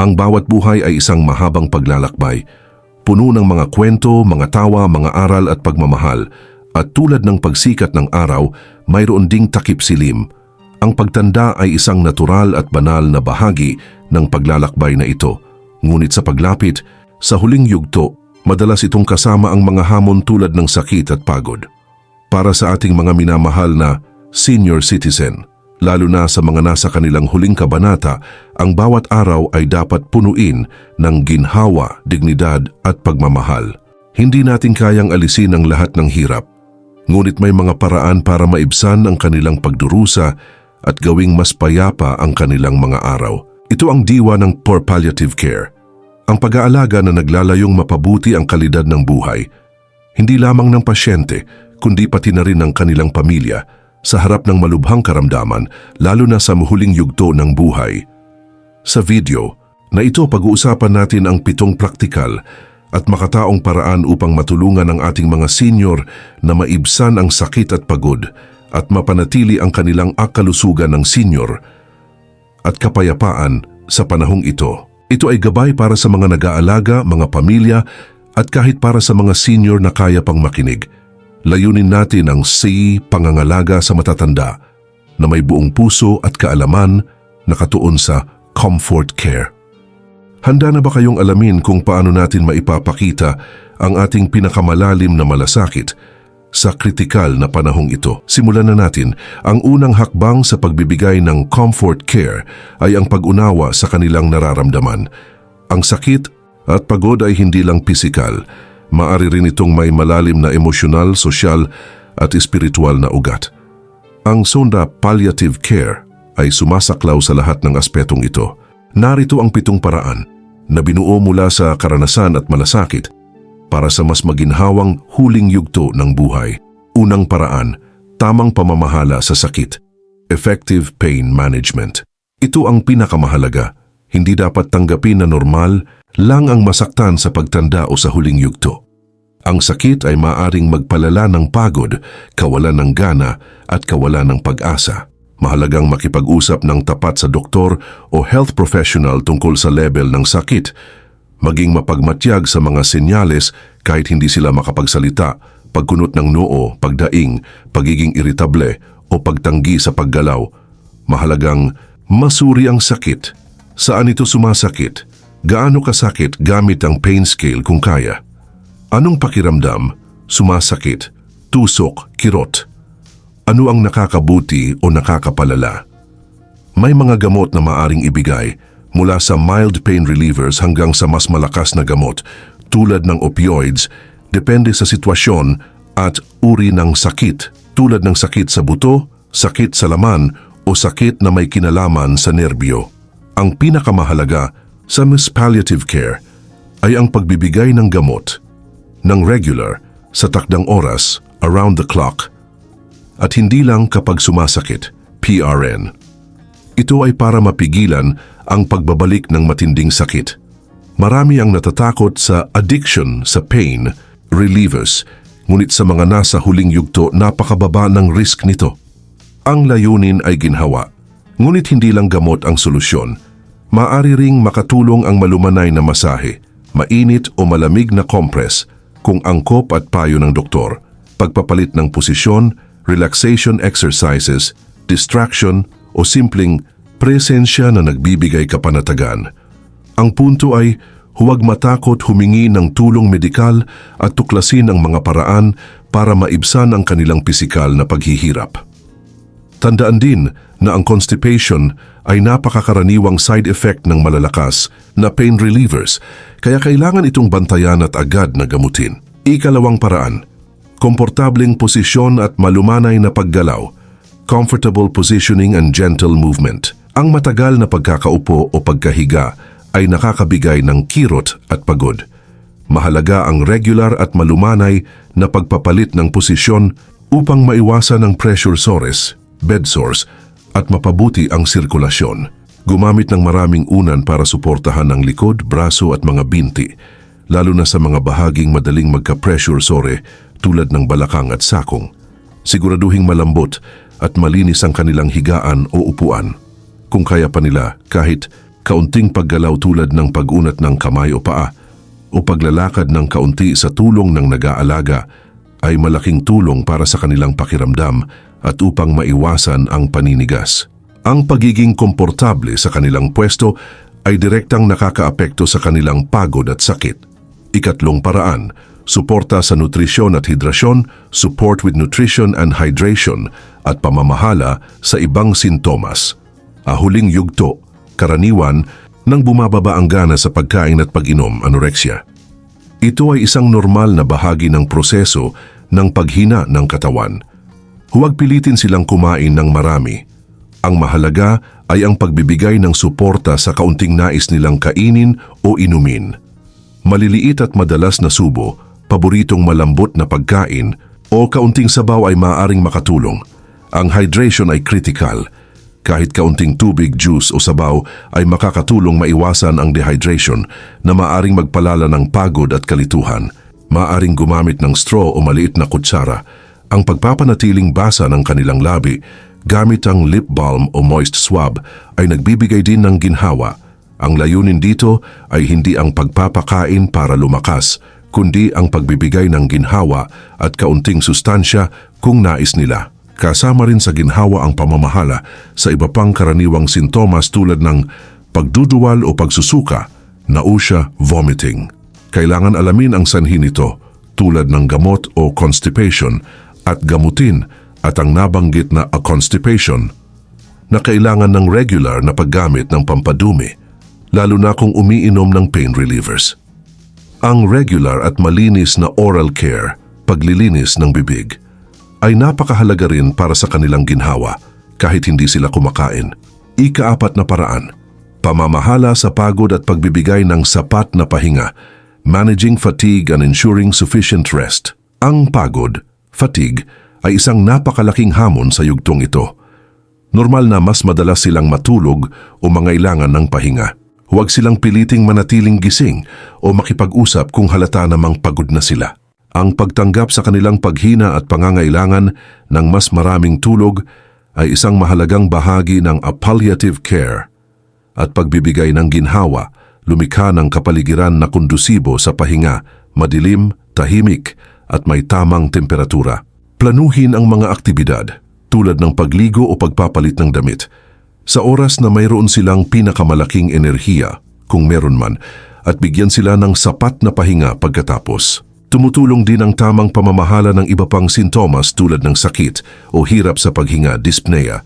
Ang bawat buhay ay isang mahabang paglalakbay, puno ng mga kwento, mga tawa, mga aral at pagmamahal, at tulad ng pagsikat ng araw, mayroon ding takip silim. Ang pagtanda ay isang natural at banal na bahagi ng paglalakbay na ito. Ngunit sa paglapit, sa huling yugto, madalas itong kasama ang mga hamon tulad ng sakit at pagod. Para sa ating mga minamahal na senior citizen, lalo na sa mga nasa kanilang huling kabanata, ang bawat araw ay dapat punuin ng ginhawa, dignidad at pagmamahal. Hindi natin kayang alisin ang lahat ng hirap, ngunit may mga paraan para maibsan ang kanilang pagdurusa at gawing mas payapa ang kanilang mga araw. Ito ang diwa ng Poor Palliative Care, ang pag-aalaga na naglalayong mapabuti ang kalidad ng buhay, hindi lamang ng pasyente, kundi pati na rin ng kanilang pamilya sa harap ng malubhang karamdaman, lalo na sa muhuling yugto ng buhay. Sa video na ito pag-uusapan natin ang pitong praktikal at makataong paraan upang matulungan ang ating mga senior na maibsan ang sakit at pagod at mapanatili ang kanilang akalusugan ng senior at kapayapaan sa panahong ito. Ito ay gabay para sa mga nag-aalaga, mga pamilya at kahit para sa mga senior na kaya pang makinig. Layunin natin ang C, pangangalaga sa matatanda, na may buong puso at kaalaman nakatuon sa comfort care. Handa na ba kayong alamin kung paano natin maipapakita ang ating pinakamalalim na malasakit sa kritikal na panahong ito? Simulan na natin. Ang unang hakbang sa pagbibigay ng comfort care ay ang pag-unawa sa kanilang nararamdaman. Ang sakit at pagod ay hindi lang pisikal. Maari rin itong may malalim na emosyonal, sosyal at espiritual na ugat. Ang Sonda Palliative Care ay sumasaklaw sa lahat ng aspetong ito. Narito ang pitong paraan na binuo mula sa karanasan at malasakit para sa mas maginhawang huling yugto ng buhay. Unang paraan, tamang pamamahala sa sakit. Effective pain management. Ito ang pinakamahalaga. Hindi dapat tanggapin na normal lang ang masaktan sa pagtanda o sa huling yugto. Ang sakit ay maaring magpalala ng pagod, kawalan ng gana at kawalan ng pag-asa. Mahalagang makipag-usap ng tapat sa doktor o health professional tungkol sa level ng sakit maging mapagmatyag sa mga senyales kahit hindi sila makapagsalita, pagkunot ng noo, pagdaing, pagiging iritable o pagtanggi sa paggalaw. Mahalagang masuri ang sakit. Saan ito sumasakit? Gaano kasakit gamit ang pain scale kung kaya? Anong pakiramdam? Sumasakit, tusok, kirot. Ano ang nakakabuti o nakakapalala? May mga gamot na maaring ibigay mula sa mild pain relievers hanggang sa mas malakas na gamot tulad ng opioids depende sa sitwasyon at uri ng sakit tulad ng sakit sa buto, sakit sa laman o sakit na may kinalaman sa nerbyo. Ang pinakamahalaga sa Miss Palliative Care ay ang pagbibigay ng gamot ng regular sa takdang oras around the clock at hindi lang kapag sumasakit, PRN. Ito ay para mapigilan ang pagbabalik ng matinding sakit. Marami ang natatakot sa addiction sa pain relievers, ngunit sa mga nasa huling yugto napakababa ng risk nito. Ang layunin ay ginhawa, ngunit hindi lang gamot ang solusyon. Maari ring makatulong ang malumanay na masahe, mainit o malamig na compress kung angkop at payo ng doktor, pagpapalit ng posisyon, relaxation exercises, distraction o simpleng presensya na nagbibigay kapanatagan. Ang punto ay huwag matakot humingi ng tulong medikal at tuklasin ang mga paraan para maibsan ang kanilang pisikal na paghihirap. Tandaan din na ang constipation ay napakakaraniwang side effect ng malalakas na pain relievers kaya kailangan itong bantayan at agad na gamutin. Ikalawang paraan, komportableng posisyon at malumanay na paggalaw, comfortable positioning and gentle movement. Ang matagal na pagkakaupo o pagkahiga ay nakakabigay ng kirot at pagod. Mahalaga ang regular at malumanay na pagpapalit ng posisyon upang maiwasan ang pressure sores, bed sores, at mapabuti ang sirkulasyon. Gumamit ng maraming unan para suportahan ang likod, braso at mga binti, lalo na sa mga bahaging madaling magka-pressure sore tulad ng balakang at sakong. Siguraduhing malambot at malinis ang kanilang higaan o upuan. kung kaya pa nila kahit kaunting paggalaw tulad ng pag-unat ng kamay o paa o paglalakad ng kaunti sa tulong ng nag-aalaga ay malaking tulong para sa kanilang pakiramdam at upang maiwasan ang paninigas. Ang pagiging komportable sa kanilang pwesto ay direktang nakakaapekto sa kanilang pagod at sakit. Ikatlong paraan, suporta sa nutrisyon at hidrasyon, support with nutrition and hydration at pamamahala sa ibang sintomas. Ahuling yugto, karaniwan nang bumababa ang gana sa pagkain at pag-inom, anorexia. Ito ay isang normal na bahagi ng proseso ng paghina ng katawan. Huwag pilitin silang kumain ng marami. Ang mahalaga ay ang pagbibigay ng suporta sa kaunting nais nilang kainin o inumin. Maliliit at madalas na subo, paboritong malambot na pagkain o kaunting sabaw ay maaaring makatulong. Ang hydration ay critical. Kahit kaunting tubig, juice o sabaw ay makakatulong maiwasan ang dehydration na maaring magpalala ng pagod at kalituhan. Maaring gumamit ng straw o maliit na kutsara. Ang pagpapanatiling basa ng kanilang labi gamit ang lip balm o moist swab ay nagbibigay din ng ginhawa. Ang layunin dito ay hindi ang pagpapakain para lumakas, kundi ang pagbibigay ng ginhawa at kaunting sustansya kung nais nila. Kasama rin sa ginhawa ang pamamahala sa iba pang karaniwang sintomas tulad ng pagduduwal o pagsusuka, nausya, vomiting. Kailangan alamin ang sanhi nito tulad ng gamot o constipation at gamutin at ang nabanggit na a constipation na kailangan ng regular na paggamit ng pampadumi, lalo na kung umiinom ng pain relievers. Ang regular at malinis na oral care, paglilinis ng bibig, ay napakahalaga rin para sa kanilang ginhawa kahit hindi sila kumakain. Ikaapat na paraan, pamamahala sa pagod at pagbibigay ng sapat na pahinga, managing fatigue and ensuring sufficient rest. Ang pagod, fatigue, ay isang napakalaking hamon sa yugtong ito. Normal na mas madalas silang matulog o mangailangan ng pahinga. Huwag silang piliting manatiling gising o makipag-usap kung halata namang pagod na sila. Ang pagtanggap sa kanilang paghina at pangangailangan ng mas maraming tulog ay isang mahalagang bahagi ng palliative care at pagbibigay ng ginhawa, lumikha ng kapaligiran na kondusibo sa pahinga, madilim, tahimik at may tamang temperatura. Planuhin ang mga aktibidad tulad ng pagligo o pagpapalit ng damit sa oras na mayroon silang pinakamalaking enerhiya kung meron man at bigyan sila ng sapat na pahinga pagkatapos. Tumutulong din ang tamang pamamahala ng iba pang sintomas tulad ng sakit o hirap sa paghinga dyspnea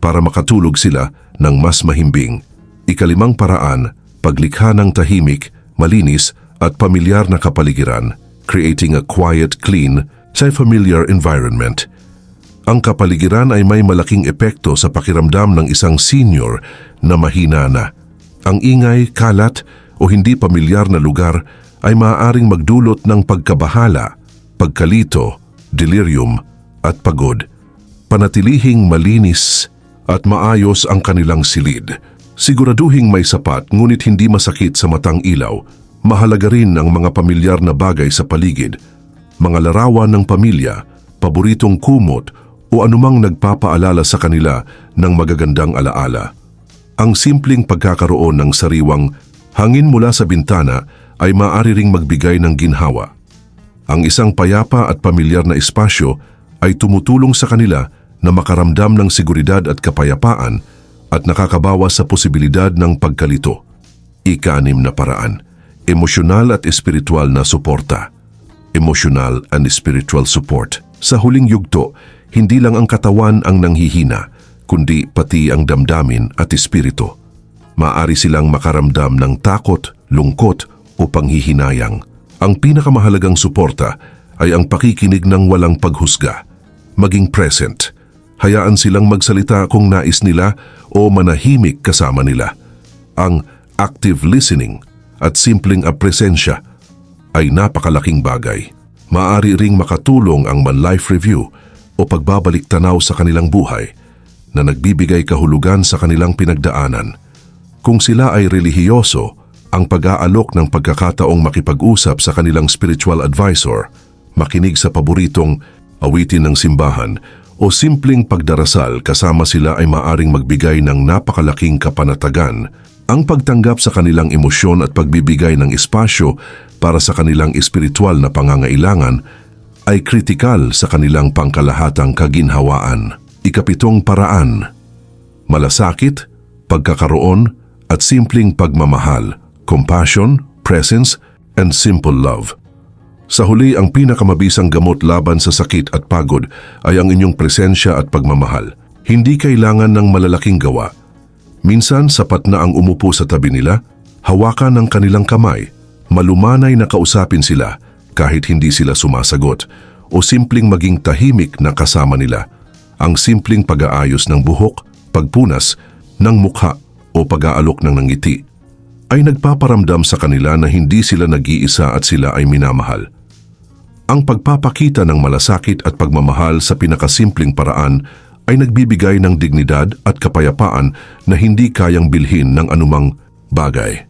para makatulog sila ng mas mahimbing. Ikalimang paraan, paglikha ng tahimik, malinis at pamilyar na kapaligiran, creating a quiet, clean, sa familiar environment. Ang kapaligiran ay may malaking epekto sa pakiramdam ng isang senior na mahina na. Ang ingay, kalat o hindi pamilyar na lugar ay maaaring magdulot ng pagkabahala, pagkalito, delirium at pagod. Panatilihing malinis at maayos ang kanilang silid. Siguraduhing may sapat ngunit hindi masakit sa matang ilaw. Mahalaga rin ang mga pamilyar na bagay sa paligid, mga larawan ng pamilya, paboritong kumot o anumang nagpapaalala sa kanila ng magagandang alaala. Ang simpleng pagkakaroon ng sariwang hangin mula sa bintana ay maaari ring magbigay ng ginhawa. Ang isang payapa at pamilyar na espasyo ay tumutulong sa kanila na makaramdam ng seguridad at kapayapaan at nakakabawas sa posibilidad ng pagkalito. Ikanim na paraan, emosyonal at espiritual na suporta. Emotional and spiritual support. Sa huling yugto, hindi lang ang katawan ang nanghihina, kundi pati ang damdamin at espiritu. Maari silang makaramdam ng takot, lungkot o panghihinayang. Ang pinakamahalagang suporta ay ang pakikinig ng walang paghusga. Maging present. Hayaan silang magsalita kung nais nila o manahimik kasama nila. Ang active listening at simpleng apresensya ay napakalaking bagay. Maari ring makatulong ang man-life review o pagbabalik tanaw sa kanilang buhay na nagbibigay kahulugan sa kanilang pinagdaanan. Kung sila ay relihiyoso, ang pag-aalok ng pagkakataong makipag-usap sa kanilang spiritual advisor, makinig sa paboritong awitin ng simbahan o simpleng pagdarasal kasama sila ay maaring magbigay ng napakalaking kapanatagan. Ang pagtanggap sa kanilang emosyon at pagbibigay ng espasyo para sa kanilang espiritual na pangangailangan ay kritikal sa kanilang pangkalahatang kaginhawaan. Ikapitong paraan, malasakit, pagkakaroon at simpleng pagmamahal, compassion, presence, and simple love. Sa huli, ang pinakamabisang gamot laban sa sakit at pagod ay ang inyong presensya at pagmamahal. Hindi kailangan ng malalaking gawa. Minsan sapat na ang umupo sa tabi nila, hawakan ng kanilang kamay, malumanay na kausapin sila kahit hindi sila sumasagot, o simpleng maging tahimik na kasama nila. Ang simpleng pag-aayos ng buhok, pagpunas, ng mukha o pag-aalok ng ngiti ay nagpaparamdam sa kanila na hindi sila nag-iisa at sila ay minamahal. Ang pagpapakita ng malasakit at pagmamahal sa pinakasimpleng paraan ay nagbibigay ng dignidad at kapayapaan na hindi kayang bilhin ng anumang bagay.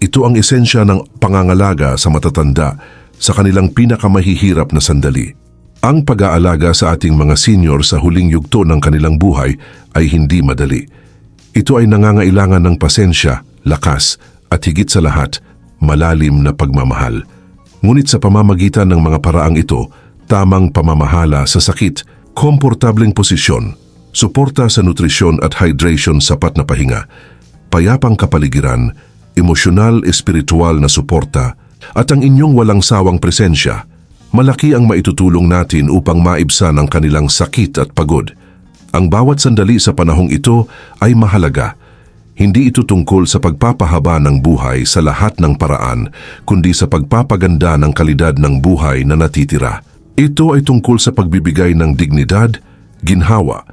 Ito ang esensya ng pangangalaga sa matatanda sa kanilang pinakamahihirap na sandali. Ang pag-aalaga sa ating mga senior sa huling yugto ng kanilang buhay ay hindi madali. Ito ay nangangailangan ng pasensya, lakas at higit sa lahat, malalim na pagmamahal. Ngunit sa pamamagitan ng mga paraang ito, tamang pamamahala sa sakit, komportableng posisyon, suporta sa nutrisyon at hydration sapat na pahinga, payapang kapaligiran, emosyonal, espiritual na suporta, at ang inyong walang sawang presensya, malaki ang maitutulong natin upang maibsan ang kanilang sakit at pagod. Ang bawat sandali sa panahong ito ay mahalaga. Hindi ito tungkol sa pagpapahaba ng buhay sa lahat ng paraan, kundi sa pagpapaganda ng kalidad ng buhay na natitira. Ito ay tungkol sa pagbibigay ng dignidad, ginhawa,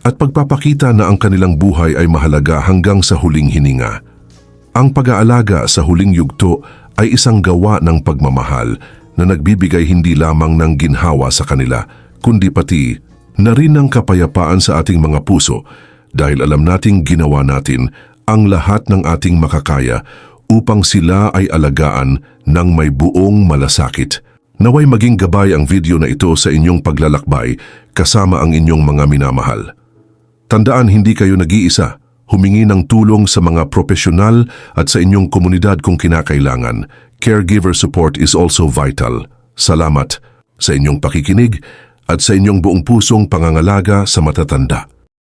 at pagpapakita na ang kanilang buhay ay mahalaga hanggang sa huling hininga. Ang pag-aalaga sa huling yugto ay isang gawa ng pagmamahal na nagbibigay hindi lamang ng ginhawa sa kanila, kundi pati na rin ng kapayapaan sa ating mga puso dahil alam nating ginawa natin ang lahat ng ating makakaya upang sila ay alagaan ng may buong malasakit. Naway maging gabay ang video na ito sa inyong paglalakbay kasama ang inyong mga minamahal. Tandaan hindi kayo nag-iisa. Humingi ng tulong sa mga profesional at sa inyong komunidad kung kinakailangan. Caregiver support is also vital. Salamat sa inyong pakikinig at sa inyong buong pusong pangangalaga sa matatanda.